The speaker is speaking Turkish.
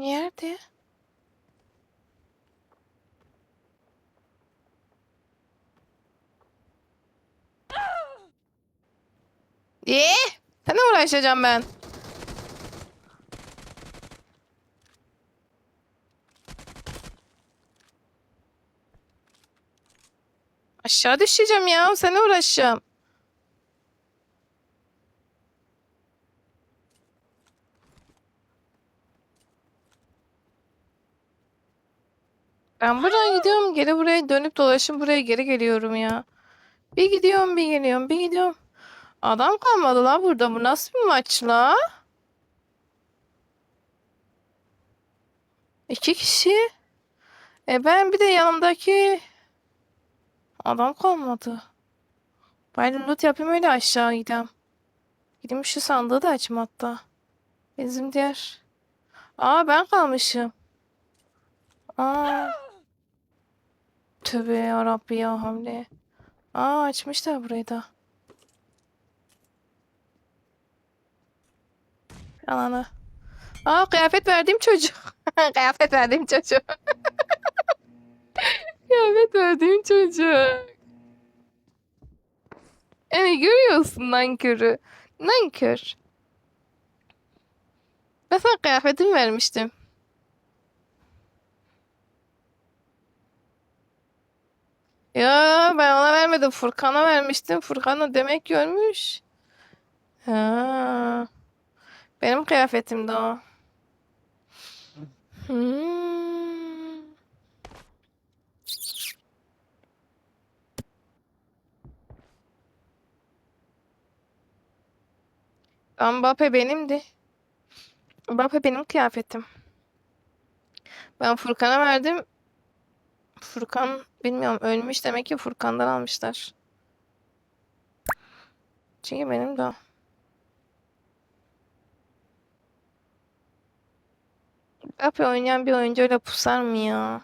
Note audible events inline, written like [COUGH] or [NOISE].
Nerede? Ee, sana uğraşacağım ben. Aşağı düşeceğim ya. Sana uğraşacağım. Ben buradan gidiyorum. Geri buraya dönüp dolaşıp buraya geri geliyorum ya. Bir gidiyorum bir geliyorum bir gidiyorum. Adam kalmadı la burada. Bu nasıl bir maç la? İki kişi. E ben bir de yanımdaki adam kalmadı. Ben loot yapayım öyle aşağı gideyim. Gideyim şu sandığı da açayım hatta. Bizim diğer. Aa ben kalmışım. Aa. Tövbe yarabbi ya hamle. Aa açmışlar burayı da. Ananı. Aa kıyafet verdiğim çocuk. [LAUGHS] kıyafet verdiğim çocuk. [LAUGHS] kıyafet verdiğim çocuk. Evet görüyorsun nankörü. Nankör. Ben sana kıyafetimi vermiştim. Ya ben ona vermedim. Furkan'a vermiştim. Furkan da demek görmüş. Ha. Benim kıyafetimdi o. Hmm. Mbappe benimdi. Mbappe benim kıyafetim. Ben Furkan'a verdim. Furkan bilmiyorum ölmüş demek ki Furkan'dan almışlar. Çünkü benim de o. Mbappe oynayan bir oyuncu öyle pusar mı ya?